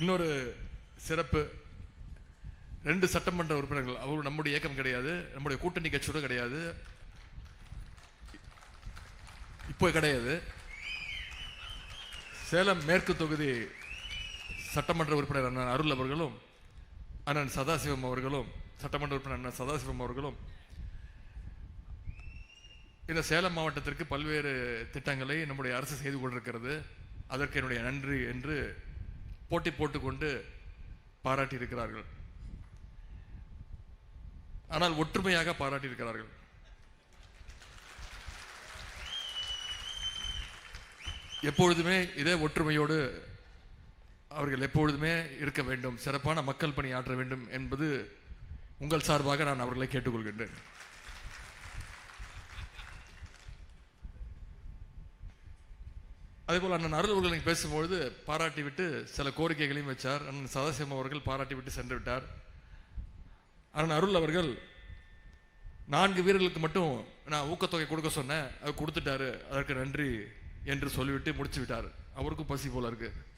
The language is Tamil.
இன்னொரு சிறப்பு ரெண்டு சட்டமன்ற உறுப்பினர்கள். அவர் நம்முடைய இயக்கம் கிடையாது நம்முடைய கூட்டணி கட்சியோட கிடையாது. இப்போ கிடையாது. சேலம் மேற்கு தொகுதி சட்டமன்ற உறுப்பினர் அண்ணன் அருள் அவர்களும் அண்ணன் சதாசிவம் அவர்களும் சட்டமன்ற உறுப்பினர் அண்ணன் சதாசிவம் அவர்களும் இந்த சேலம் மாவட்டத்திற்கு பல்வேறு திட்டங்களை நம்முடைய அரசு செய்து கொண்டிருக்கிறது. அதற்கு என்னுடைய நன்றி என்று போட்டி போட்டுக்கொண்டு பாராட்டி இருக்கிறார்கள் ஆனால் ஒற்றுமையாக பாராட்டி இருக்கிறார்கள் எப்பொழுதுமே இதே ஒற்றுமையோடு அவர்கள் எப்பொழுதுமே இருக்க வேண்டும். சிறப்பான மக்கள் பணி ஆற்ற வேண்டும் என்பது உங்கள் சார்பாக நான் அவர்களை கேட்டுக்கொள்கின்றேன். அதே போல் அண்ணன் அருள் அவர்கள் இங்கே பேசும்பொழுது பாராட்டி விட்டு சில கோரிக்கைகளையும் வச்சார். அண்ணன் சதாசிவம் அவர்கள் பாராட்டி விட்டு சென்று விட்டார். அண்ணன் அருள் அவர்கள் நான்கு வீரர்களுக்கு மட்டும் நான் ஊக்கத்தொகை கொடுக்க சொன்னேன். அது கொடுத்துட்டாரு. அதற்கு நன்றி என்று சொல்லிவிட்டு முடிச்சு விட்டார். அவருக்கும் பசி போல இருக்குது